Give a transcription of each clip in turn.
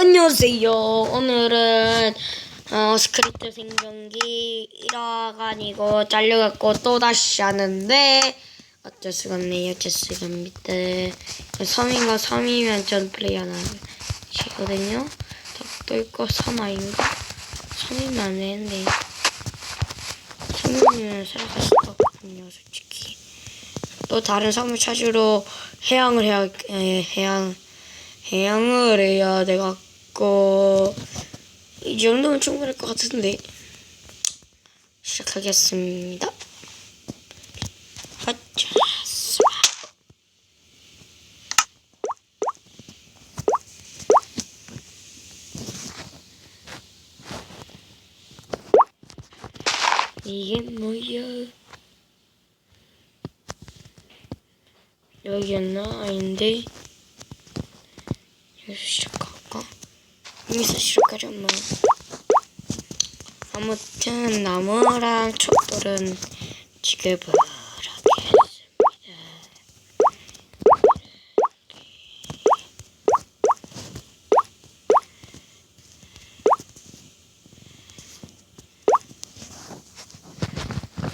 안녕하세요. 오늘은 어, 스크립트 생존기 1화가 아니고 잘려갖고 또 다시 하는데 어쩔 수가 없네요. 어쩔 수가 없니다. 3인가 3이면 전 플레이 하나 시거든요. 또 있고 3 아닌가? 3이면 안 되는데 3이면 살아갈 수가 없거든요. 솔직히 또 다른 섬을 찾으러 해양을 해야 에, 해양 해양을 해야 돼갖 고이 정도면 충분할 것 같은데 시작하겠습니다. 이게 뭐야? 여기였나? 아닌데. 여기서 시작할까? 여기서 시작하자 뭐. 아무튼 나무랑 촛불은 지급하겠습니다.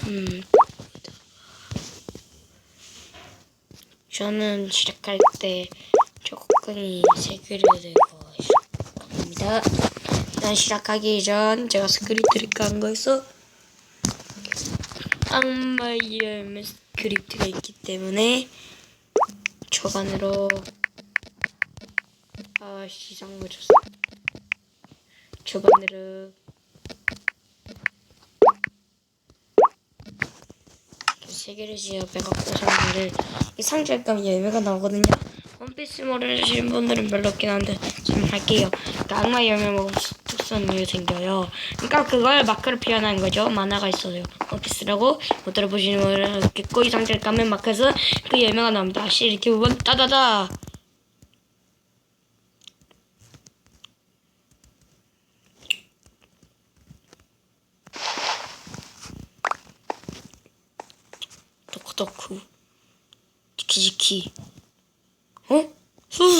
음. 저는 시작할 때 조건이 세 개를 들고 시작합니다. 일단 시작하기 전 제가 스크립트를 깐 거에서 악마의 스크립트가 있기 때문에 초반으로 아 시상 거쳤어. 초반으로 세 개를 지어배갖고 상자를 이 상자에 가면 열매가 나오거든요. 원피스 모르시는 분들은 별로 없긴 한데 지금 할게요. 그러니까 악마 열매 먹으면 특선이 생겨요. 그러니까 그걸 마크를 표현한 거죠. 만화가 있어요. 원피스라고 못 들어보시는 분들은 알겠고 이 상자를 까면 마크에서 그 열매가 나옵니다. 이렇게 보면 따다다. 덕후덕후 지키지키 어?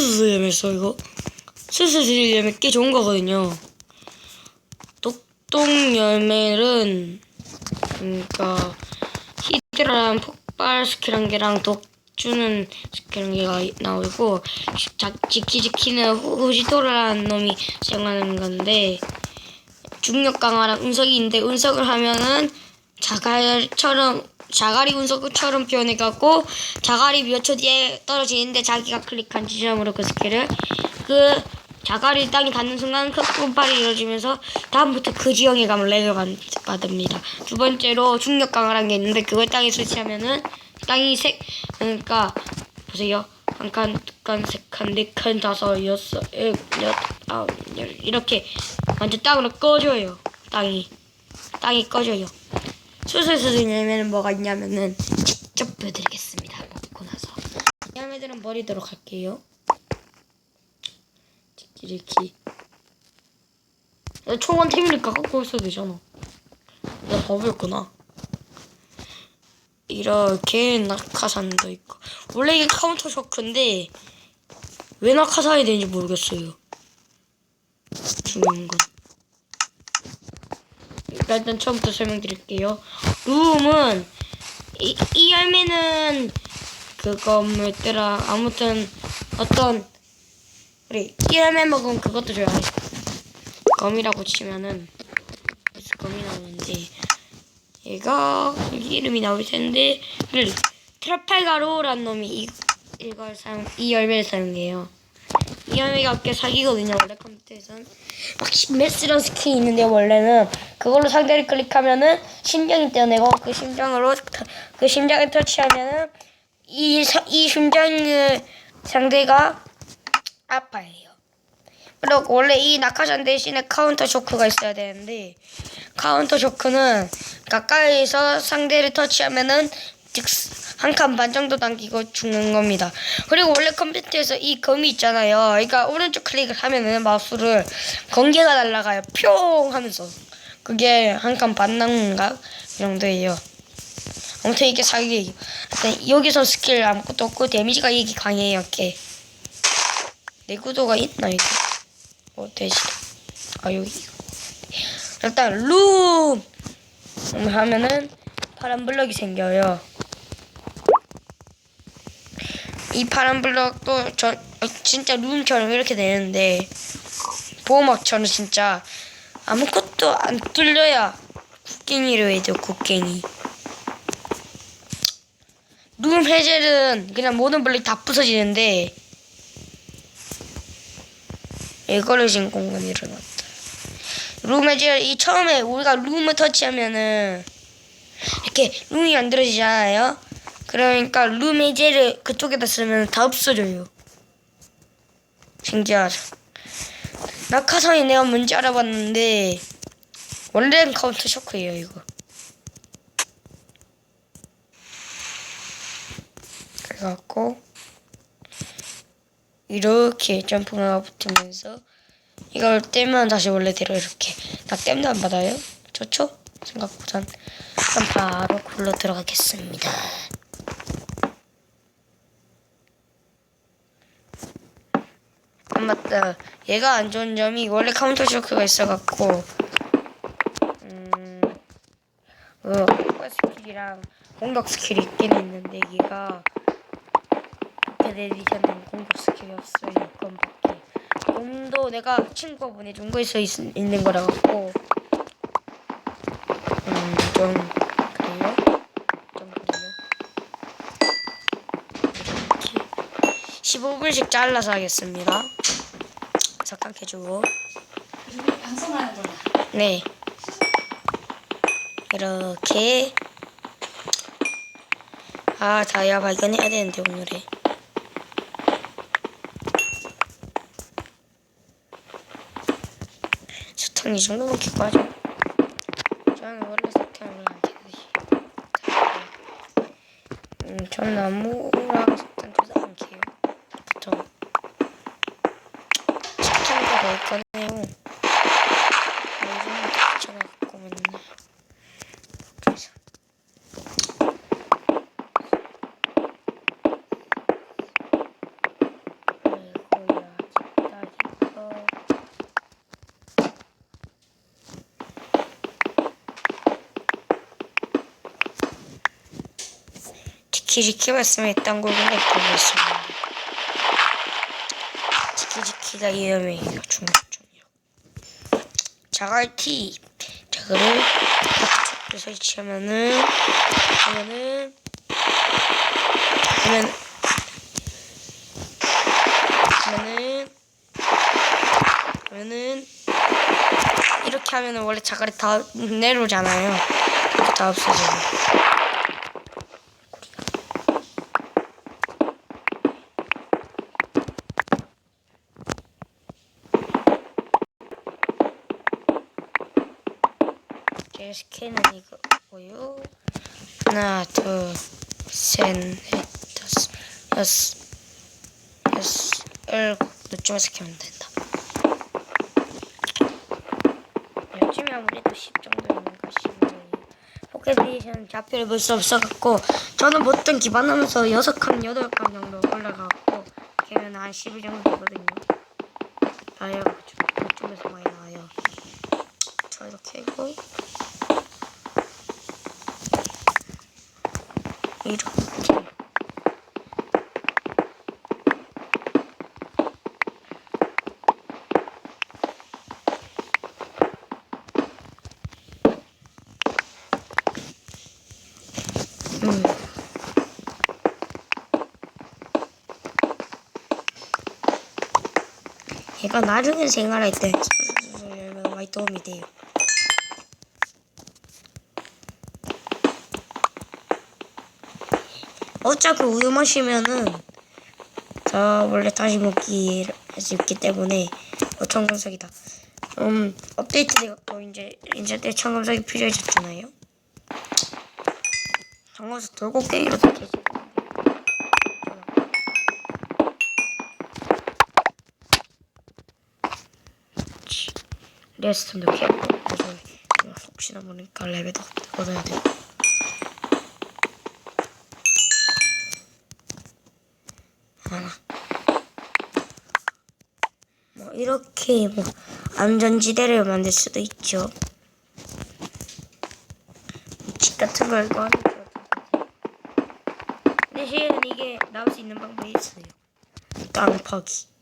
수수수 열매있어 이거 수수수 열매 꽤 좋은 거거든요. 독동 열매는 그러니까 히드라랑 폭발 스킬 한 개랑 독 주는 스킬 한 개가 나오고 자, 지키지키는 호- 호지토라는 놈이 사용하는 건데 중력 강화랑 운석이 있는데 운석을 하면은 자갈처럼 자갈이 운석처럼 표현해갖고 자갈이 몇초 뒤에 떨어지는데 자기가 클릭한 지점으로 그 스킬을 그 자갈이 땅에 닿는 순간 큰 분발이 이루어지면서 다음부터 그 지형에 가면 렉을 받- 받습니다. 두 번째로 중력 강화라는 게 있는데 그걸 땅에 설치하면은 땅이 색 그러니까 보세요. 한 칸, 두 칸, 세 칸, 네 칸, 다섯, 여섯, 일곱, 여덟, 아홉, 열 이렇게 완전 땅으로 꺼져요. 땅이 땅이 꺼져요. 수술수술 열매는 뭐가 있냐면은 직접 보여드리겠습니다. 먹고 나서 열매들은 버리도록 할게요. 지키지키. 총원 템이니까 갖고 있어도 되잖아. 내가 버렸구나. 이렇게 낙하산도 있고 원래 이게 카운터 쇼크인데 왜 낙하산이 되는지 모르겠어요. 중요한 건. 일단, 처음부터 설명드릴게요. 룸은 이, 이 열매는 그거 뭐였더라 아무튼 어떤 우리 이 열매 먹으면 그것도 좋아해. 검이라고 치면은 그래서 검이 나오는데 얘가 여기 이름이 나올 텐데 를 트라팔가로라는 놈이 이, 이걸 사용 이 열매를 사용해요. 이 열매가 꽤 사기거든요 원래 컴퓨터에선 막 메스런 스킨이 있는데 원래는 그걸로 상대를 클릭하면은 심장이 떼어내고 그 심장으로 그 심장을 터치하면은 이, 사- 이 심장을 상대가 아파해요. 그리고 원래 이 낙하산 대신에 카운터 쇼크가 있어야 되는데 카운터 쇼크는 가까이서 상대를 터치하면은 한 칸 반 정도 당기고 죽는 겁니다. 그리고 원래 컴퓨터에서 이 검이 있잖아요. 그러니까 오른쪽 클릭을 하면은 마우스를 번개가 날아가요. 뿅 하면서 그게 한 칸 반 남는가 그 정도예요. 아무튼 이게 사기예요. 하여튼 여기서 스킬 아무것도 없고 데미지가 이게 강해요. 이게 내구도가 있나 이게? 어 돼지. 아 여기. 일단 룸 하면은 파란 블럭이 생겨요. 이 파란 블럭도 저 어, 진짜 룸처럼 이렇게 되는데 보호막처럼 진짜 아무것도 안 뚫려야 국갱이로 해죠 국갱이. 룸 해젤은 그냥 모든 블럭이 다 부서지는데 이거를 지금 공간이 일어났다. 룸 해젤 이 처음에 우리가 룸을 터치하면은 이렇게 룸이 만들어지잖아요. 그러니까 룸 해젤을 그쪽에다 쓰면 다 없어져요. 신기하죠. 낙하산이 내가 뭔지 알아봤는데 원래는 카운터 쇼크예요 이거. 그래갖고 이렇게 점프가 붙으면서 이걸 떼면 다시 원래대로 이렇게 나 땜도 안 받아요? 좋죠? 생각보단 그럼 바로 굴러 들어가겠습니다. 맞다. 얘가 안 좋은 점이 원래 카운터 쇼크가 있어갖고 음, 어, 스킬이랑 공격 스킬이 있긴 있는데 얘가 그때 에디션은 공격 스킬이 없어요. 이건밖에. 몸도 내가 친구가 보내준 거에서 있, 있는 거라 갖고 음, 좀 그래요? 좀 그래요? 이렇게 15불씩 잘라서 하겠습니다. 방송하는 거야. 네. 이렇게. 아 다이아 발견해야 되는데 오늘에 수탕 이 정도면 기뻐하죠. 저는 원래 석탄을 안 캐듯이 음, 저는 나무랑 석탄 둘 다 안 캐요 보통 석탄도 넣을 거네요 요즘은 귀찮아갖고 맨날 그래서 아이고야 진짜 이거 있으면 이딴 걸 그냥 보고 있습니다. 지키지키가 위험해요 중독점이요. 자갈티 자갈을 이렇게 설치하면은 하면은 하면 하면은 하면은 이렇게 하면은 원래 자갈이 다 내려오잖아요. 다 없어져요 제 스캔은 이거고요. 하나, 둘, 셋, 넷, 다섯, 여섯, 여섯, 일곱. 요쯤에 스캔하면 된다. 요즘에 아무래도 10 정도 있는가 싶네요. 포켓 에디션 좌표를 볼 수 없어갖고 저는 보통 기반하면서 6칸, 8칸 정도 올라가고 걔는 한 12 정도 되거든요. 좀 이쪽에서 많이 나와요. 자 이렇게 하고 이렇게 음. 얘가 나중에 생활할 때 많이 도움이 돼요. 어차피 우유 마시면은 저 원래 다시 먹기 할수 있기 때문에 어, 청금석이다. 음 업데이트 되고 이제 이제 때 청금석이 필요해졌잖아요. 청금석 돌고 게임으로 되지. 레스턴도 캐고 혹시나 모르니까 레벨도 얻어야 돼. 하나. 뭐 이렇게 뭐 안전지대를 만들 수도 있죠. 집 같은 걸 이거 하는 거 대신 이게 나올 수 있는 방법이 있어요. 땅 파기.